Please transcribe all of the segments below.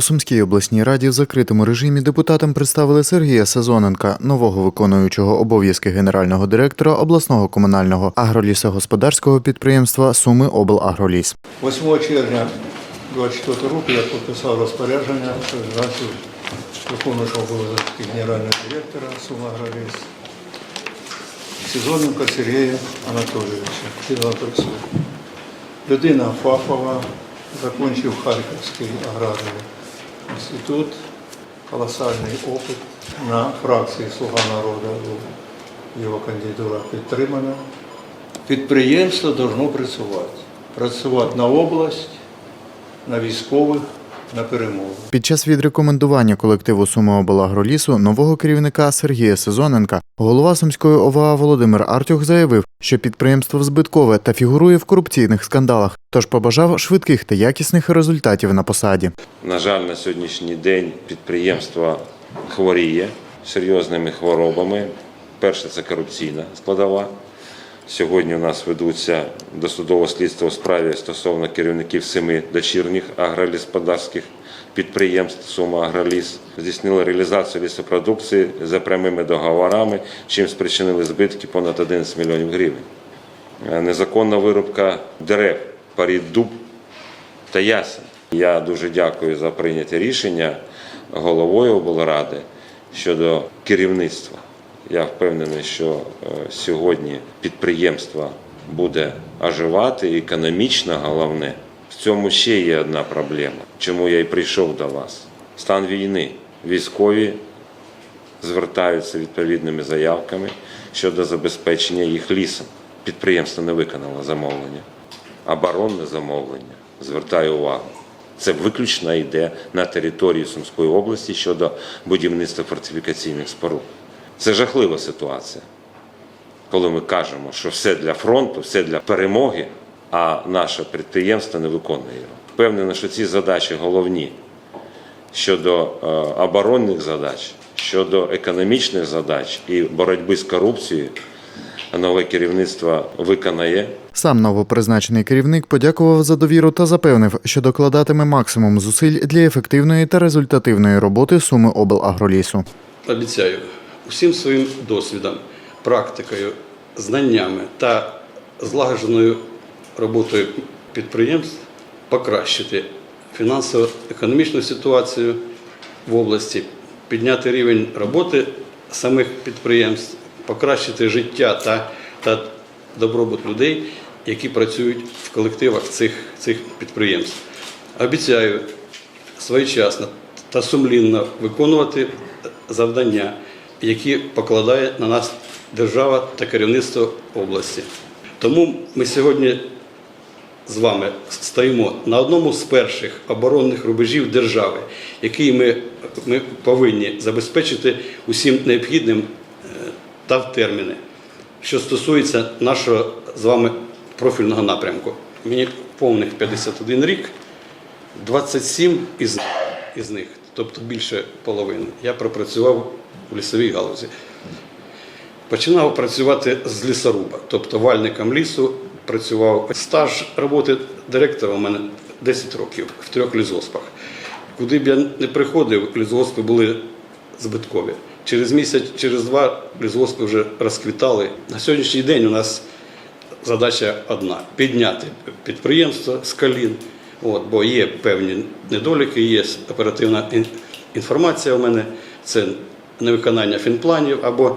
У Сумській обласній раді в закритому режимі депутатам представили Сергія Сезоненка, нового виконуючого обов'язки генерального директора обласного комунального агролісогосподарського підприємства Суми Облагроліс. 8 червня 24 року я підписав розпорядження, виконуючого обов'язки генерального директора «Сумагроліс» Сезоненка Сергія Анатолійовича. Людина фахова, закінчив Харківський аграрний інститут, колосальний опит на фракції Слуга народу. Його кандидатура підтримана. Підприємство повинно працювати. Працювати на область, на військових, на перемогу. Під час відрекомендування колективу Суми Облагролісу нового керівника Сергія Сезоненка голова Сумської ОВА Володимир Артюх заявив, що підприємство збиткове та фігурує в корупційних скандалах, тож побажав швидких та якісних результатів на посаді. На жаль, на сьогоднішній день підприємство хворіє серйозними хворобами. Перше це корупційна складова. Сьогодні у нас ведуться досудове слідство у справі стосовно керівників семи дочірніх агролісподарських підприємств Сума Агроліс. Здійснили реалізацію лісопродукції за прямими договорами, чим спричинили збитки понад 11 мільйонів гривень. Е, Незаконна вирубка дерев, парід дуб та ясен. Я дуже дякую за прийняте рішення головою облради щодо керівництва. Я впевнений, що е, сьогодні підприємство буде оживати, економічно головне. В цьому ще є одна проблема, чому я і прийшов до вас. Стан війни. Військові звертаються відповідними заявками щодо забезпечення їх лісом. Підприємство не виконало замовлення. Оборонне замовлення, звертаю увагу, це виключно йде на території Сумської області щодо будівництва фортифікаційних споруд. Це жахлива ситуація, коли ми кажемо, що все для фронту, все для перемоги, а наше підприємство не виконує його. Впевнений, що ці задачі головні щодо е, оборонних задач, щодо економічних задач і боротьби з корупцією, нове керівництво виконає. Сам новопризначений керівник подякував за довіру та запевнив, що докладатиме максимум зусиль для ефективної та результативної роботи Суми Облагролісу. обіцяю усім своїм досвідом, практикою, знаннями та злагодженою роботою підприємств покращити фінансово-економічну ситуацію в області, підняти рівень роботи самих підприємств, покращити життя та, та добробут людей, які працюють в колективах цих, цих підприємств. Обіцяю своєчасно та сумлінно виконувати завдання, які покладає на нас держава та керівництво області. Тому ми сьогодні з вами стоїмо на одному з перших оборонних рубежів держави, який ми, ми повинні забезпечити усім необхідним е, та в терміни, що стосується нашого з вами профільного напрямку. Мені повних 51 рік. 27 із, із них, тобто більше половини, я пропрацював у лісовій галузі. Починав працювати з лісоруба, тобто вальником лісу працював. Стаж роботи директора у мене 10 років в трьох лісгоспах. Куди б я не приходив, лісгоспи були збиткові. Через місяць, через два лісгоспи вже розквітали. На сьогоднішній день у нас задача одна підняти підприємство з колін. От, бо є певні недоліки, є оперативна інформація у мене, це невиконання фінпланів або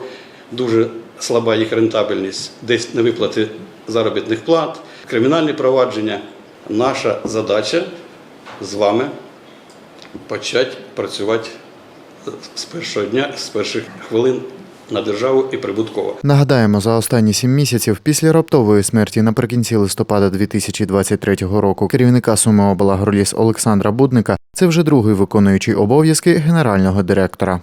дуже слаба їх рентабельність, десь невиплати заробітних плат, кримінальні провадження. Наша задача з вами почати працювати з першого дня, з перших хвилин на державу і прибутково. Нагадаємо, за останні сім місяців після раптової смерті наприкінці листопада 2023 року керівника Суми Облагроліс Олександра Будника це вже другий виконуючий обов'язки генерального директора.